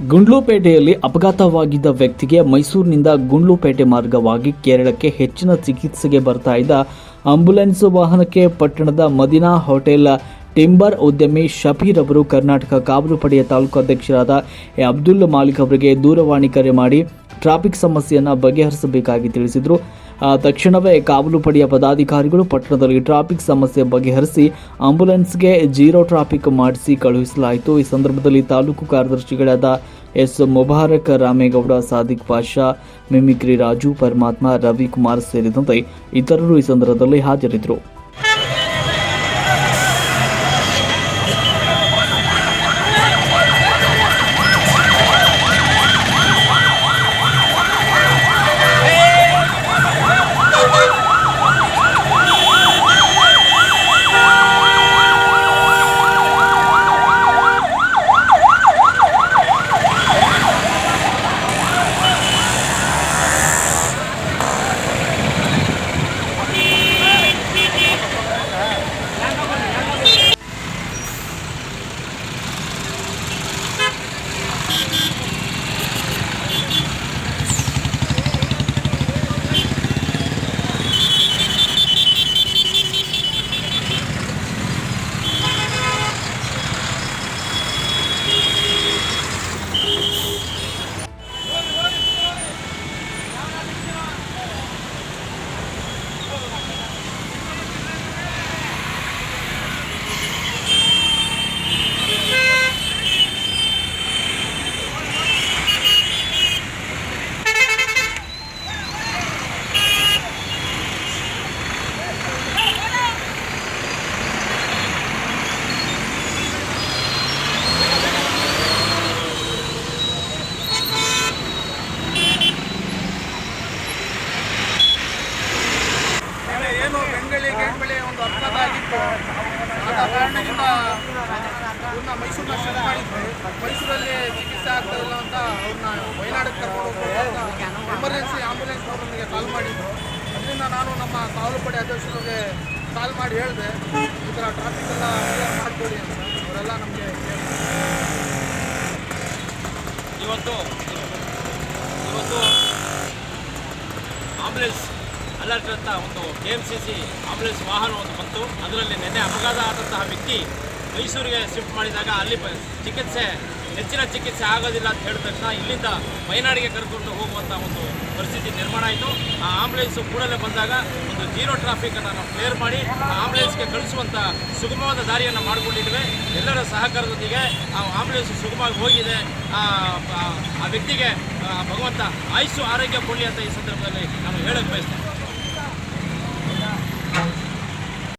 ಗುಂಡ್ಲುಪೇಟೆಯಲ್ಲಿ ಅಪಘಾತವಾಗಿದ್ದ ವ್ಯಕ್ತಿಗೆ ಮೈಸೂರಿನಿಂದ ಗುಂಡ್ಲುಪೇಟೆ ಮಾರ್ಗವಾಗಿ ಕೇರಳಕ್ಕೆ ಹೆಚ್ಚಿನ ಚಿಕಿತ್ಸೆಗೆ ಬರ್ತಾ ಇದ್ದ ಆಂಬ್ಯುಲೆನ್ಸ್ ವಾಹನಕ್ಕೆ ಪಟ್ಟಣದ ಮದಿನಾ ಹೋಟೆಲ್ ಟಿಂಬರ್ ಉದ್ಯಮಿ ಶಫೀರ್ ಅವರು ಕರ್ನಾಟಕ ಕಾವಲು ಪಡೆಯ ತಾಲೂಕು ಅಧ್ಯಕ್ಷರಾದ ಎ ಅಬ್ದುಲ್ ಮಾಲಿಕ್ ಅವರಿಗೆ ದೂರವಾಣಿ ಕರೆ ಮಾಡಿ ಟ್ರಾಫಿಕ್ ಸಮಸ್ಯೆಯನ್ನು ಬಗೆಹರಿಸಬೇಕಾಗಿ ತಿಳಿಸಿದರು. ತಕ್ಷಣವೇ ಕಾವಲು ಪಡೆಯ ಪದಾಧಿಕಾರಿಗಳು ಪಟ್ಟಣದಲ್ಲಿ ಟ್ರಾಫಿಕ್ ಸಮಸ್ಯೆ ಬಗೆಹರಿಸಿ ಆಂಬ್ಯುಲೆನ್ಸ್ಗೆ ಜೀರೋ ಟ್ರಾಫಿಕ್ ಮಾಡಿಸಿ ಕಳುಹಿಸಲಾಯಿತು. ಈ ಸಂದರ್ಭದಲ್ಲಿ ತಾಲೂಕು ಕಾರ್ಯದರ್ಶಿಗಳಾದ ಎಸ್. ಮುಬಾರಕ್, ರಾಮೇಗೌಡ, ಸಾದಿಕ್ ಪಾಷಾ, ಮಿಮಿಕ್ರಿ ರಾಜು, ಪರಮಾತ್ಮ, ರವಿಕುಮಾರ್ ಸೇರಿದಂತೆ ಇತರರು ಈ ಸಂದರ್ಭದಲ್ಲಿ ಹಾಜರಿದ್ದರು. ಬೆಂಗಳಿ ಮೇಲೆ ಒಂದು ಅಪಘಾತ ಆಗಿತ್ತು. ಆದ ಕಾರಣದಿಂದ ಅವ್ರನ್ನ ಮೈಸೂರಿನ ಮಾಡಿದ್ವಿ ಮೈಸೂರಲ್ಲಿ ಚಿಕಿತ್ಸೆ ಆಗ್ತಾ ಇಲ್ಲ ಅಂತ ಅವ್ರನ್ನ ವಯನಾಡಕ್ಕೆ ಕರ್ಕೊಂಡು ಎಮರ್ಜೆನ್ಸಿ ಆಂಬುಲೆನ್ಸ್ ನನಗೆ ಕಾಲ್ ಮಾಡಿದ್ರು. ಅದರಿಂದ ನಾನು ನಮ್ಮ ಕಾವಲು ಪಡೆ ಅಧ್ಯಕ್ಷರಿಗೆ ಕಾಲ್ ಮಾಡಿ ಹೇಳಿದೆ, ಈ ಥರ ಟ್ರಾಫಿಕ್ ಎಲ್ಲ ಕ್ಲಿಯರ್ ಮಾಡಿಕೊಡಿ ಅಂತ. ಅವರೆಲ್ಲ ನಮಗೆ ಇವತ್ತು ಇವತ್ತು ಆಂಬುಲೆನ್ಸ್ ಅಲರ್ಟ್ ಒಂದು K M C C ambulance ವಾಹನ ಒಂದು ಬಂತು. ಅದರಲ್ಲಿ ನಿನ್ನೆ ಅಪಘಾತ ಆದಂತಹ ವ್ಯಕ್ತಿ ಮೈಸೂರಿಗೆ ಶಿಫ್ಟ್ ಮಾಡಿದಾಗ ಅಲ್ಲಿ ಚಿಕಿತ್ಸೆ, ಹೆಚ್ಚಿನ ಚಿಕಿತ್ಸೆ ಆಗೋದಿಲ್ಲ ಅಂತ ಹೇಳಿದ ತಕ್ಷಣ ಇಲ್ಲಿಂದ ಮೈನಾಡಿಗೆ ಕರ್ಕೊಂಡು ಹೋಗುವಂಥ ಒಂದು ಪರಿಸ್ಥಿತಿ ನಿರ್ಮಾಣ ಆಯಿತು. ಆ ಆಂಬುಲೆನ್ಸು ಕೂಡಲೇ ಬಂದಾಗ ಒಂದು ಜೀರೋ ಟ್ರಾಫಿಕನ್ನು ನಾವು ಕ್ಲಿಯರ್ ಮಾಡಿ, ಆ ಆಂಬುಲೆನ್ಸ್ಗೆ ಕಳಿಸುವಂಥ ಸುಗಮವಾದ ದಾರಿಯನ್ನು ಮಾಡಿಕೊಂಡಿದ್ದೇವೆ. ಎಲ್ಲರ ಸಹಕಾರದೊಂದಿಗೆ ಆ ಆಂಬುಲೆನ್ಸ್ ಸುಗಮವಾಗಿ ಹೋಗಿದೆ. ಆ ವ್ಯಕ್ತಿಗೆ ಭಗವಂತ ಆಯುಸ್ಸು, ಆರೋಗ್ಯ ಕೊಡಲಿ ಅಂತ ಈ ಸಂದರ್ಭದಲ್ಲಿ ನಾನು ಹೇಳಕ್ಕೆ ಬಯಸ್ತೇನೆ.